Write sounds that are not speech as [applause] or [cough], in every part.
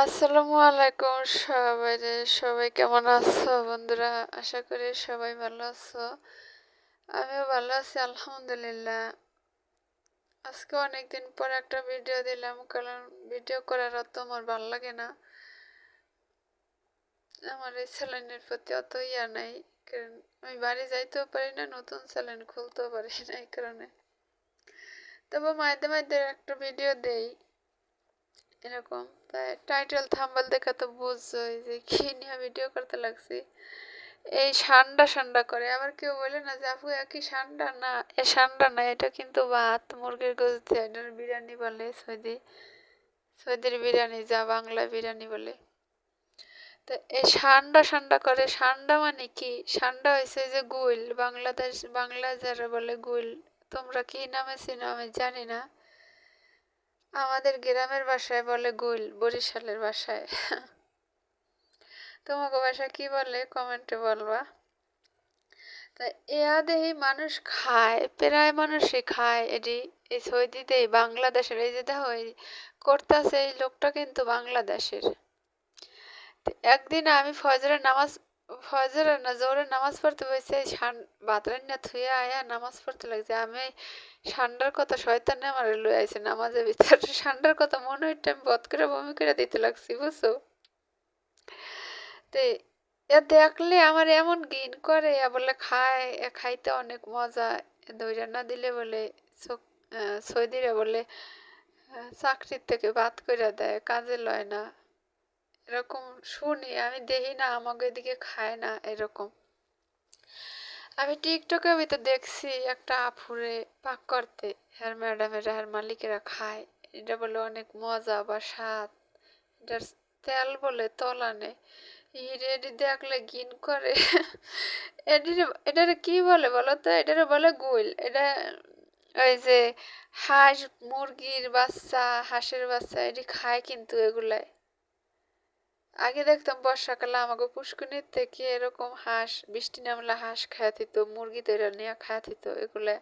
আসসালামু আলাইকুম সবাই সবাই কেমন আছো বন্ধুরা? আশা করি সবাই ভালো আছো। আমিও ভালো আছি, আলহামদুলিল্লাহ। আজকে অনেকদিন পর একটা ভিডিও দিলাম, কারণ ভিডিও করার অত আমার ভালো লাগে না। আমার এই স্যালাইনের প্রতি অত ইয়া নাই, কারণ আমি বাড়ি যাইতেও পারি না, নতুন স্যালাইন খুলতেও পারি না এই কারণে। তবে মাঝে মাঝে একটা ভিডিও দেই। এরকম। তাই টাইটেল থাম্বল দেখে তো বুঝছোই যে কি নিয়ে ভিডিও করতে লাগছি। এই সান্ডা সান্ডা করে। আবার কেউ বলে না যে, আপু একই সান্ডা? না, এ সান্ডা না, এটা কিন্তু ভাত, মুরগির দিয়ে এটার বিরিয়ানি বলে, সৌদি, সৌদির বিরিয়ানি, যা বাংলা বিরিয়ানি বলে। তো এই সান্ডা সান্ডা করে, সান্ডা মানে কি? সান্ডা হয়েছে যে গুইল বাংলাদেশ বাংলা যারা বলে গুইল তোমরা কি নামে চিনো আমি জানি না। আমাদের গ্রামের বাসায় বলে গুল, বরিশালের বাসায়। তোমাকে বাসা কি বলে? কমেন্টে বলবা। তা এয়া দেহি মানুষ খায়, প্রায় মানুষই খায়। এটি এই সৌদিতে বাংলাদেশের এই যে দেখো, এই করতেছে এই লোকটা কিন্তু বাংলাদেশের। একদিন আমি ফজরের নামাজ ফজরের না জোরে নামাজ পড়তে বসে ভাত রান্না আয়া নামাজ পড়তে লাগছে। আমি ঠান্ডার কথা শয়তানে আমার লই আইছে নামাজের ভিতরে। ঠান্ডার [laughs] কথা মনে হইতে আমি বধ করে বমি করে দিতে লাগছি, বুঝছ? তে, এ দেখলে আমার এমন গিন করে, এ বলে খায় খাইতে অনেক মজা দইরা না দিলে বলে সৌদিরা বলে চাকরির থেকে বাদ করে দেয়, কাজে লয় না। এরকম শুনি, আমি দেখি না, আমাকে এদিকে খায় না, এরকম। আমি টিকটকে আমি তো দেখছি একটা আফুরে পাক করতে, হ্যার ম্যাডামেরা, হ্যার মালিকেরা খায়। এটা বলে অনেক মজা বা স্বাদ। এটার তেল বলে তলানে। এটি দেখলে গিন করে। এটির, এটার কি বলে বলো তো? এটারে বলে গুইল এটা ওই যে হাঁস মুরগির বাচ্চা, হাঁসের বাচ্চা, এটি খায় কিন্তু এগুলাই আগে দেখতাম বর্ষাকালে আমাকে পুষ্কুনির থেকে এরকম হাঁস, বৃষ্টি নামলে হাঁস খায়া থিত, মুরগি তৈরি নিয়ে খায়া থিত, এগুলো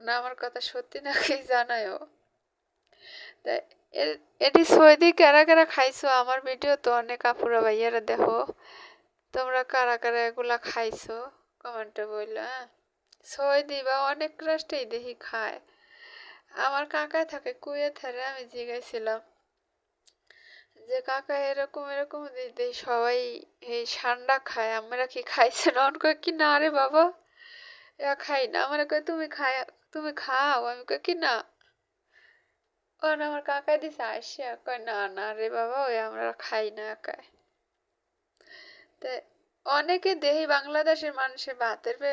না আমার কথা সত্যি না নাকি জানায়ও। তা এটি সৈদি কারা কারা খাইছো? আমার ভিডিও তো অনেক আপুরা ভাইয়ারা দেখো। তোমরা কারা কারা এগুলা খাইছো? কমেন্টে বলল হ্যাঁ সৈদি বা অনেক রাষ্ট্রেই দেখি খায়। আমার কাকায় থাকে কুয়ে থারে আমি জিগাইছিলাম। যে, কাকা, এরকম এরকম দিদি সবাই এই ঠান্ডা খায়, আমরা কি খাইছেন? [laughs] অন কয় কি, না রে বাবা এ খাই না। আমার কয় তুমি খাই তুমি খাও। আমি কয় কি না? ওন আমার কাকা দিছে আসে কয় না না রে বাবা, ওই আমরা খাই না একাই। তা, অনেকে দেহি বাংলাদেশের মানুষের ভাতের পে,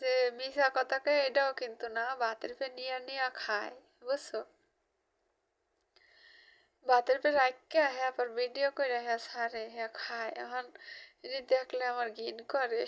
যে মিশা কথা কয় এটাও কিন্তু না, ভাতের পে নিয়া নিয়া খায়, বুঝছ? ভাতের পে রাখকে আহে আবার ভিডিও করে হ্যাঁ সারে হ্যাঁ খায়। এখন দেখলে আমার গিন করে।